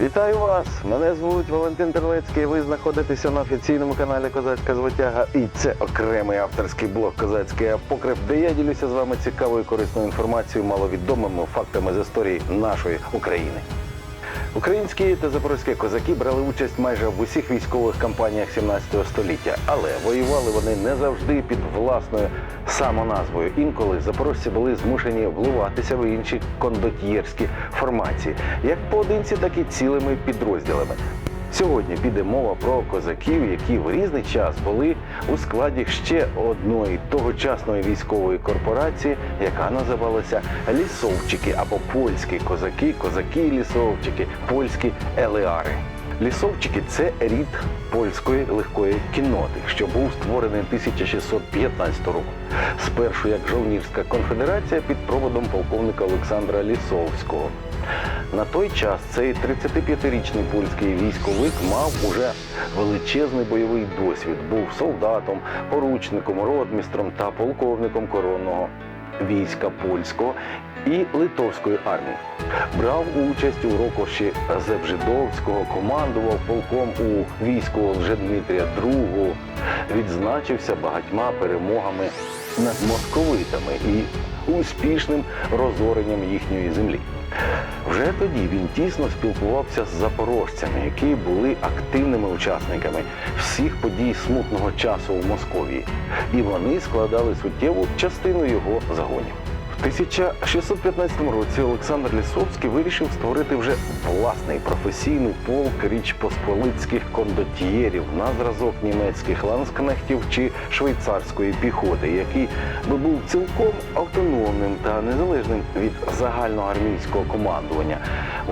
Вітаю вас! Мене звуть Валентин Терлецький. Ви знаходитеся на офіційному каналі Козацька Звитяга. І це окремий авторський блог Козацький Апокриф, де я ділюся з вами цікавою корисною інформацією, маловідомими фактами з історії нашої України. Українські та запорозькі козаки брали участь майже в усіх військових кампаніях 17 століття, але воювали вони не завжди під власною самоназвою. Інколи запорожці були змушені вливатися в інші кондотьєрські формації, як поодинці, так і цілими підрозділами. Сьогодні піде мова про козаків, які в різний час були у складі ще одної тогочасної військової корпорації, яка називалася лісовчики або польські козаки, козаки-лісовчики, польські елеари. Лісовчики це рід польської легкої кінноти, що був створений 1615 року. Спершу як жовнірська конфедерація під проводом полковника Олександра Лісовського. На той час цей 35-річний польський військовик мав уже величезний бойовий досвід. Був солдатом, поручником, ротмістром та полковником коронного війська польського і литовської армії. Брав участь у рокоші Зебжидовського, командував полком у війську Лжедмитрія II, відзначився багатьма перемогами над московитами і успішним розоренням їхньої землі. Вже тоді він тісно спілкувався з запорожцями, які були активними учасниками всіх подій смутного часу в Московії, і вони складали суттєву частину його загонів. В 1615 році Олександр Лісовський вирішив створити вже власний професійний полк річ-посполицьких кондотьєрів на зразок німецьких ланскнехтів чи швейцарської піхоти, який би був цілком автономним та незалежним від загальноармійського командування,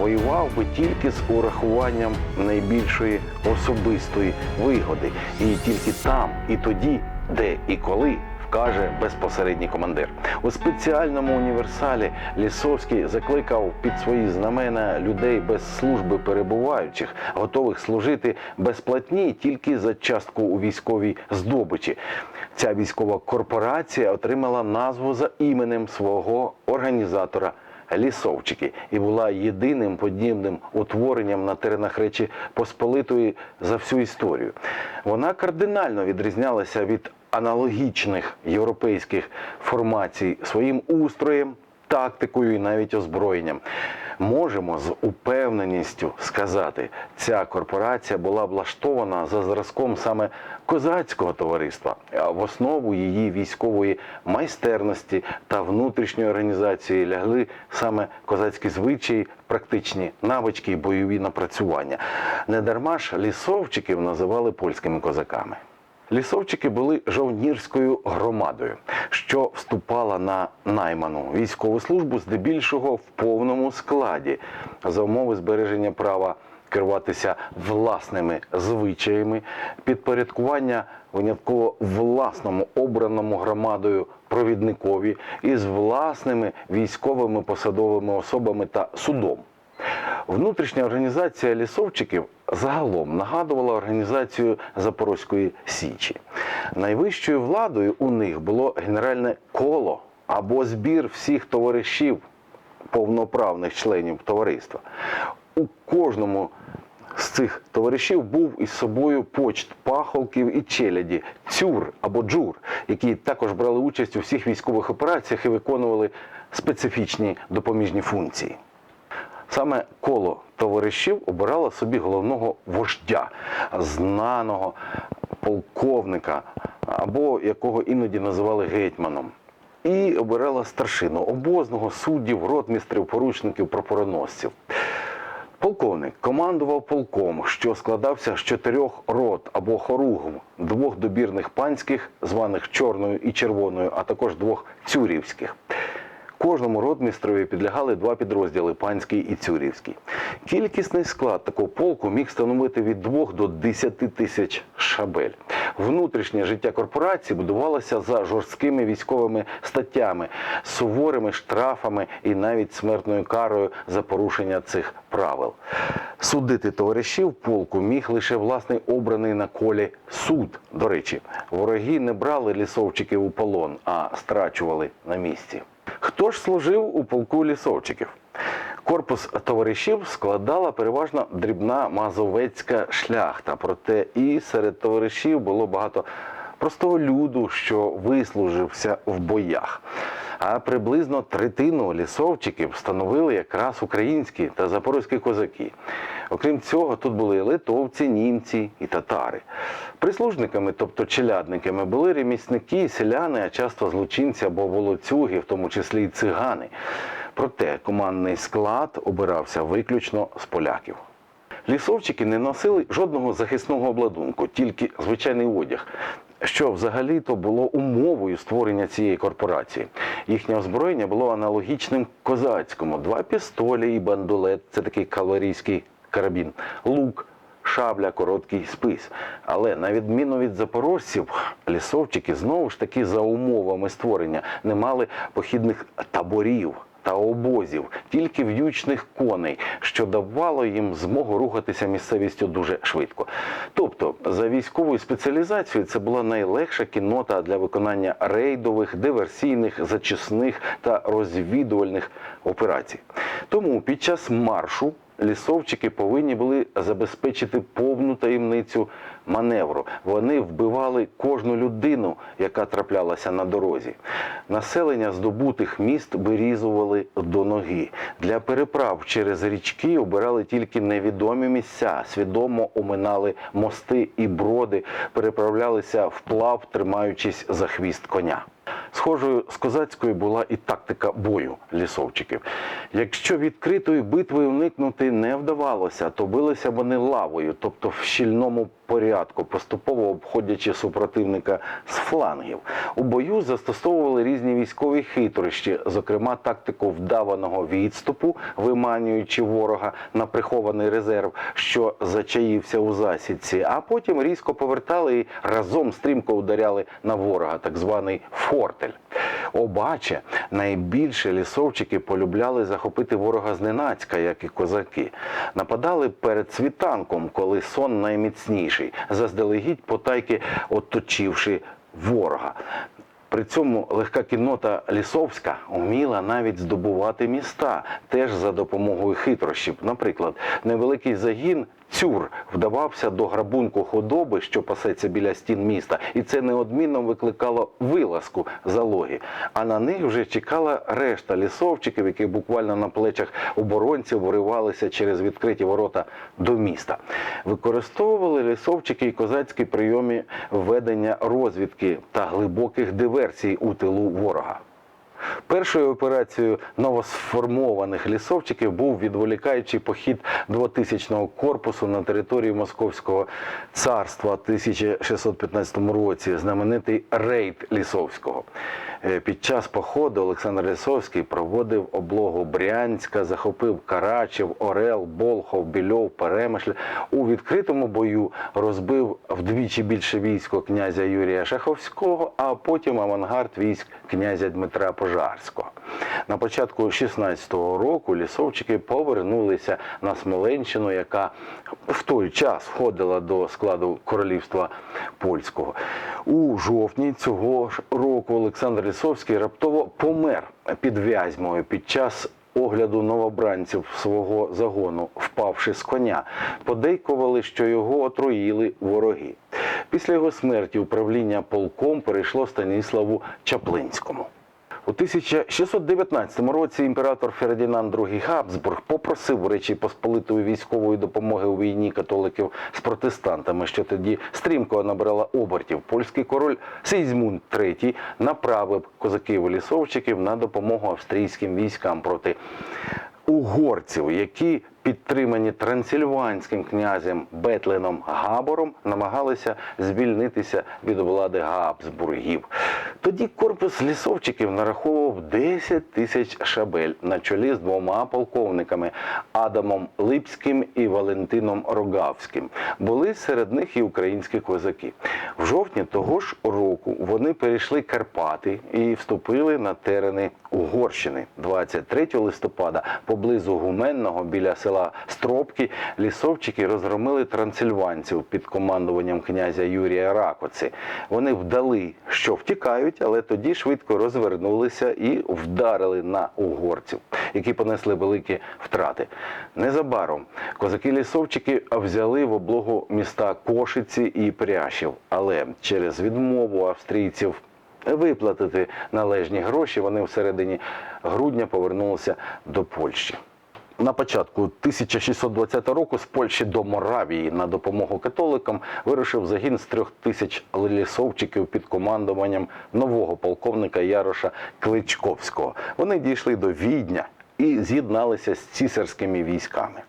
воював би тільки з урахуванням найбільшої особистої вигоди, і тільки там, і тоді, де і коли вкаже безпосередній командир. У спеціальному універсалі Лісовський закликав під свої знамена людей без служби перебуваючих, готових служити безплатні тільки за частку у військовій здобичі. Ця військова корпорація отримала назву за іменем свого організатора. Лісовчики і була єдиним подібним утворенням на теренах Речі Посполитої за всю історію. Вона кардинально відрізнялася від аналогічних європейських формацій своїм устроєм, тактикою і навіть озброєнням. Можемо з упевненістю сказати, ця корпорація була влаштована за зразком саме козацького товариства, в основу її військової майстерності та внутрішньої організації лягли саме козацькі звичаї, практичні навички і бойові напрацювання. Недарма ж лісовчиків називали польськими козаками. Лісовчики були жовнірською громадою, що вступала на найману військову службу здебільшого в повному складі за умови збереження права керуватися власними звичаями, підпорядкування винятково власному обраному громадою провідникові із власними військовими посадовими особами та судом. Внутрішня організація лісовчиків загалом нагадувала організацію Запорозької Січі. Найвищою владою у них було генеральне коло або збір всіх товаришів, повноправних членів товариства. У кожному з цих товаришів був із собою почт пахолків і челяді, цюр або джур, які також брали участь у всіх військових операціях і виконували специфічні допоміжні функції. Саме коло товаришів обирало собі головного вождя, знаного полковника, або якого іноді називали гетьманом. І обирала старшину обозного суддів, ротмістрів, поручників, прапороносців. Полковник командував полком, що складався з чотирьох рот або хоругв, двох добірних панських, званих чорною і червоною, а також двох цюрівських. Кожному ротмістрові підлягали два підрозділи панський і цюрівський. Кількісний склад такого полку міг становити від 2 до 10 тисяч шабель. Внутрішнє життя корпорації будувалося за жорсткими військовими статтями, суворими штрафами і навіть смертною карою за порушення цих правил. Судити товаришів полку міг лише власний обраний на колі суд. До речі, вороги не брали лісовчиків у полон, а страчували на місці. Хто ж служив у полку лісовчиків? Корпус товаришів складала переважно дрібна мазовецька шляхта. Проте і серед товаришів було багато простого люду, що вислужився в боях. А приблизно третину лісовчиків становили якраз українські та запорозькі козаки. Окрім цього, тут були литовці, німці і татари. Прислужниками, тобто челядниками, були ремісники, селяни, а часто злочинці або волоцюги, в тому числі й цигани. Проте командний склад обирався виключно з поляків. Лісовчики не носили жодного захисного обладунку, тільки звичайний одяг. Що взагалі-то було умовою створення цієї корпорації. Їхнє озброєння було аналогічним козацькому: два пістолі і бандолет це такий кавалерійський карабін, лук, шабля, короткий спис. Але на відміну від запорожців, лісовчики знову ж таки за умовами створення не мали похідних таборів та обозів, тільки в'ючних коней, що давало їм змогу рухатися місцевістю дуже швидко. Тобто, за військовою спеціалізацією це була найлегша кіннота для виконання рейдових, диверсійних, зачисних та розвідувальних операцій. Тому під час маршу лісовчики повинні були забезпечити повну таємницю маневру. Вони вбивали кожну людину, яка траплялася на дорозі. Населення здобутих міст вирізували до ноги. Для переправ через річки обирали тільки невідомі місця, свідомо оминали мости і броди, переправлялися вплав, тримаючись за хвіст коня. Схожою з козацькою була і тактика бою лісовчиків. Якщо відкритої битви уникнути не вдавалося, то билися вони лавою, тобто в щільному порядку, поступово обходячи супротивника з флангів. У бою застосовували різні військові хитрощі, зокрема тактику вдаваного відступу, виманюючи ворога на прихований резерв, що зачаївся у засідці, а потім різко повертали і разом стрімко ударяли на ворога, так званий фортель. Обаче найбільше лісовчики полюбляли захопити ворога зненацька, як і козаки. Нападали перед світанком, коли сон найміцніший, заздалегідь потайки оточивши ворога. При цьому легка кіннота лісовська вміла навіть здобувати міста, теж за допомогою хитрощів. Наприклад, невеликий загін цюр вдавався до грабунку худоби, що пасеться біля стін міста, і це неодмінно викликало вилазку залоги. А на них вже чекала решта лісовчиків, які буквально на плечах оборонців виривалися через відкриті ворота до міста. Використовували лісовчики і козацькі прийоми ведення розвідки та глибоких диверсій у тилу ворога. Першою операцією новосформованих лісовчиків був відволікаючий похід 2000-го корпусу на територію Московського царства в 1615 році, знаменитий рейд Лісовського. Е, Під час походу Олександр Лісовський проводив облогу Брянська, захопив Карачів, Орел, Болхов, Більов, Перемишль. У відкритому бою розбив вдвічі більше військо князя Юрія Шаховського, а потім авангард військ князя Дмитра Пожарського. На початку 16-го року лісовчики повернулися на Смоленщину, яка в той час входила до складу королівства польського. У жовтні цього ж року Олександр Лісовський раптово помер під Вязьмою під час огляду новобранців свого загону, впавши з коня. Подейкували, що його отруїли вороги. Після його смерті управління полком перейшло Станіславу Чаплинському. У 1619 році імператор Фердінанд II Габсбург попросив у Речі Посполитої військової допомоги у війні католиків з протестантами, що тоді стрімко набрала обертів. Польський король Сейзмунд III направив козаків-лісовчиків на допомогу австрійським військам проти угорців, які підтримані трансильванським князем Бетленом Габором, намагалися звільнитися від влади Габсбургів. Тоді корпус лісовчиків нараховував 10 тисяч шабель на чолі з двома полковниками Адамом Липським і Валентином Рогавським. Були серед них і українські козаки. В жовтні того ж року вони перейшли Карпати і вступили на терени Угорщини 23 листопада поблизу Гуменного біля села села Стропки лісовчики розгромили трансильванців під командуванням князя Юрія Ракоці. Вони вдали, що втікають, але тоді швидко розвернулися і вдарили на угорців, які понесли великі втрати. Незабаром козаки-лісовчики взяли в облогу міста Кошиці і Прящів, але через відмову австрійців виплатити належні гроші вони всередині грудня повернулися до Польщі. На початку 1620 року з Польщі до Моравії на допомогу католикам вирушив загін з трьох тисяч лісовчиків під командуванням нового полковника Яроша Кличковського. Вони дійшли до Відня і з'єдналися з цісарськими військами.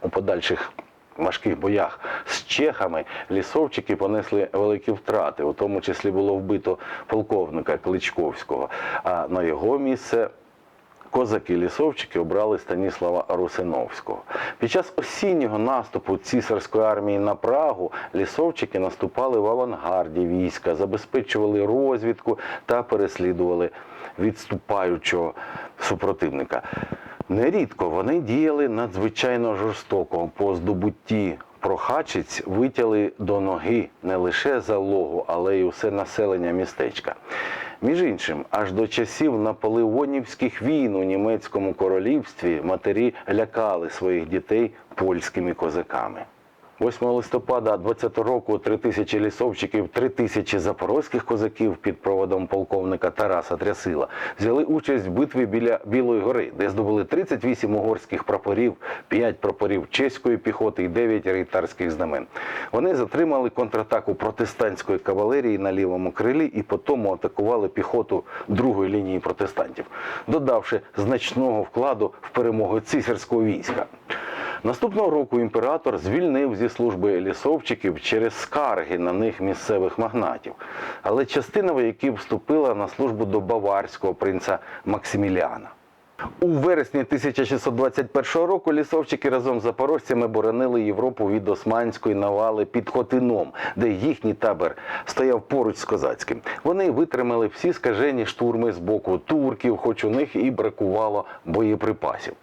У подальших важких боях з чехами лісовчики понесли великі втрати, у тому числі було вбито полковника Кличковського, а на його місце Козаки-лісовчики обрали Станіслава Русиновського. Під час осіннього наступу цісарської армії на Прагу лісовчики наступали в авангарді війська, забезпечували розвідку та переслідували відступаючого супротивника. Нерідко вони діяли надзвичайно жорстоко. По здобутті прохачиць витяли до ноги не лише залогу, але й усе населення містечка. Між іншим, аж до часів наполеонівських війн у німецькому королівстві матері лякали своїх дітей польськими козаками. 8 листопада 20 року 3 тисячі лісовчиків, 3 тисячі запорозьких козаків під проводом полковника Тараса Трясила взяли участь в битві біля Білої гори, де здобули 38 угорських прапорів, 5 прапорів чеської піхоти і 9 рейтарських знамен. Вони затримали контратаку протестантської кавалерії на лівому крилі і потім атакували піхоту другої лінії протестантів, додавши значного вкладу в перемогу цисарського війська. Наступного року імператор звільнив зі служби лісовчиків через скарги на них місцевих магнатів. Але частина вояків вступила на службу до баварського принца Максиміліана. У вересні 1621 року лісовчики разом з запорожцями боронили Європу від османської навали під Хотином, де їхній табір стояв поруч з козацьким. Вони витримали всі скажені штурми з боку турків, хоч у них і бракувало боєприпасів.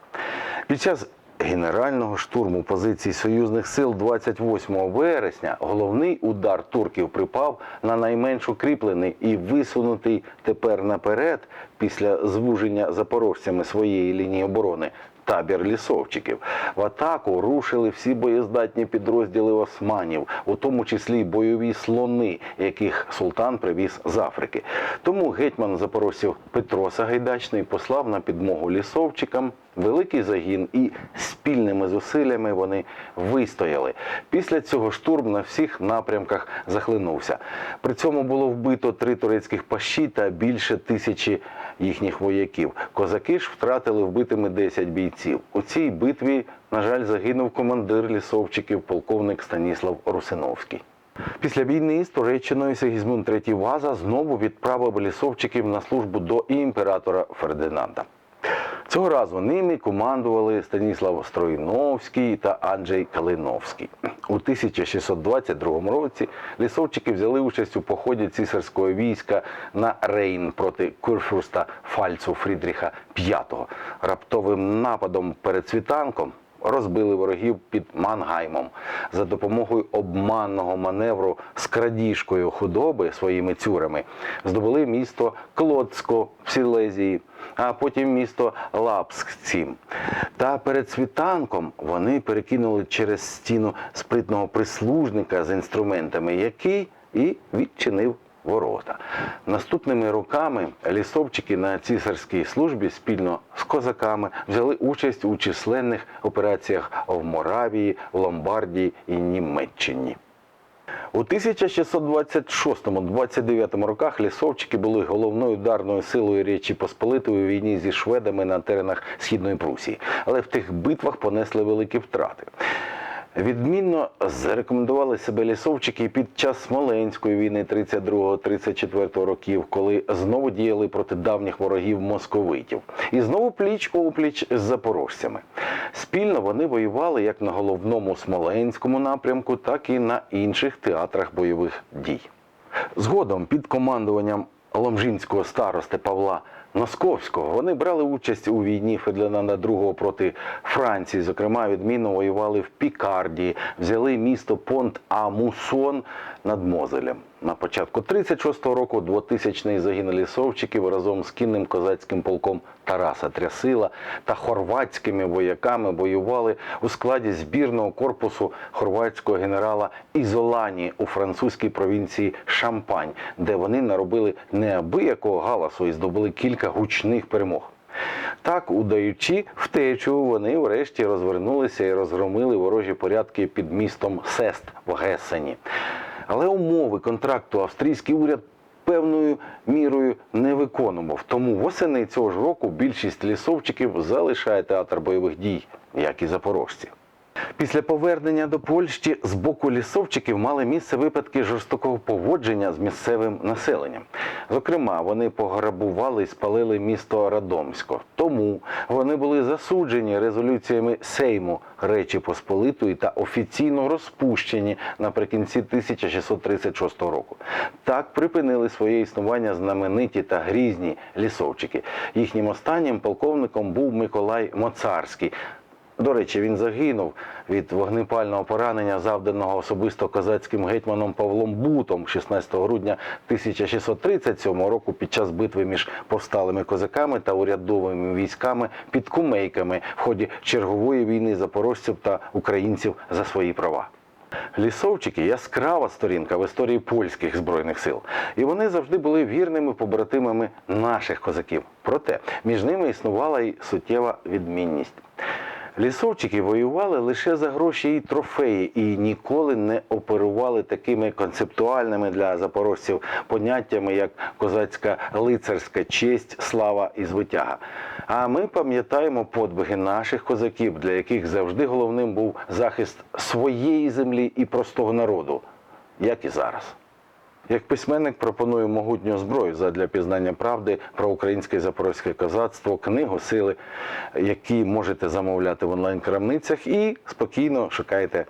Під час генерального штурму позицій союзних сил 28 вересня головний удар турків припав на найменш укріплений і висунутий тепер наперед після звуження запорожцями своєї лінії оборони. Табір лісовчиків в атаку рушили всі боєздатні підрозділи османів, у тому числі бойові слони, яких султан привіз з Африки. Тому гетьман запорожців Петро Сагайдачний послав на підмогу лісовчикам великий загін, і спільними зусиллями вони вистояли. Після цього штурм на всіх напрямках захлинувся. При цьому було вбито три турецьких пащі та більше тисячі їхніх вояків. Козаки ж втратили вбитими 10 бійців. У цій битві, на жаль, загинув командир лісовчиків, полковник Станіслав Русиновський. Після війни з Туреччиною Сигізмунд III Ваза знову відправив лісовчиків на службу до імператора Фердинанда. Цього разу ними командували Станіслав Строїновський та Анджей Калиновський. У 1622 році лісовчики взяли участь у поході цісарського війська на Рейн проти курфюрста Фальцу Фрідріха V. Раптовим нападом перед світанком розбили ворогів під Мангаймом за допомогою обманного маневру з крадіжкою худоби своїми цюрами здобули місто Клодсько в Сілезії, а потім місто Лапскцім. Та перед світанком вони перекинули через стіну спритного прислужника з інструментами, який і відчинив ворота. Наступними роками лісовчики на цісарській службі спільно з козаками взяли участь у численних операціях в Моравії, Ломбардії і Німеччині. У 1626-29 роках лісовчики були головною ударною силою Речі Посполитої у війні зі шведами на теренах Східної Прусії, але в тих битвах понесли великі втрати. Відмінно зарекомендували себе лісовчики під час Смоленської війни 32-34 років, коли знову діяли проти давніх ворогів московитів. І знову пліч опліч з запорожцями. Спільно вони воювали як на головному Смоленському напрямку, так і на інших театрах бойових дій. Згодом під командуванням ломжинського старости Павла Носковського. Вони брали участь у війні Фердинанда II проти Франції. Зокрема, відмінно воювали в Пікардії, взяли місто Понт Амусон над Мозелем. На початку 36-го року 2000-й загін лісовчиків разом з кінним козацьким полком Тараса Трясила та хорватськими вояками воювали у складі збірного корпусу хорватського генерала Ізолані у французькій провінції Шампань, де вони наробили неабиякого галасу і здобули кілька гучних перемог. Так, удаючи втечу, вони врешті розвернулися і розгромили ворожі порядки під містом Сест в Гесені. Але умови контракту австрійський уряд певною мірою не виконував. Тому восени цього ж року більшість лісовчиків залишає театр бойових дій, як і запорожці. Після повернення до Польщі з боку лісовчиків мали місце випадки жорстокого поводження з місцевим населенням. Зокрема, вони пограбували і спалили місто Радомсько. Тому вони були засуджені резолюціями Сейму Речі Посполитої та офіційно розпущені наприкінці 1636 року. Так припинили своє існування знамениті та грізні лісовчики. Їхнім останнім полковником був Миколай Моцарський. До речі, він загинув від вогнепального поранення, завданого особисто козацьким гетьманом Павлом Бутом 16 грудня 1637 року під час битви між повсталими козаками та урядовими військами під кумейками в ході чергової війни запорожців та українців за свої права. Лісовчики яскрава сторінка в історії польських збройних сил, і вони завжди були вірними побратимами наших козаків. Проте між ними існувала й суттєва відмінність. Лісовчики воювали лише за гроші і трофеї і ніколи не оперували такими концептуальними для запорожців поняттями, як козацька лицарська честь, слава і звитяга. А ми пам'ятаємо подвиги наших козаків, для яких завжди головним був захист своєї землі і простого народу, як і зараз. Як письменник пропоную могутню зброю задля пізнання правди про українське і запорозьке козацтво, книгу сили, які можете замовляти в онлайн-крамницях і спокійно шукайте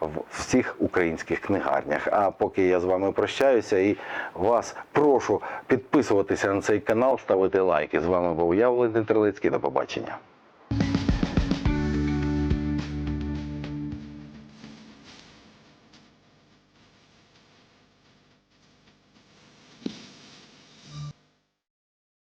в всіх українських книгарнях. А поки я з вами прощаюся і вас прошу підписуватися на цей канал, ставити лайки. З вами був я, Валентин Терлицький. До побачення.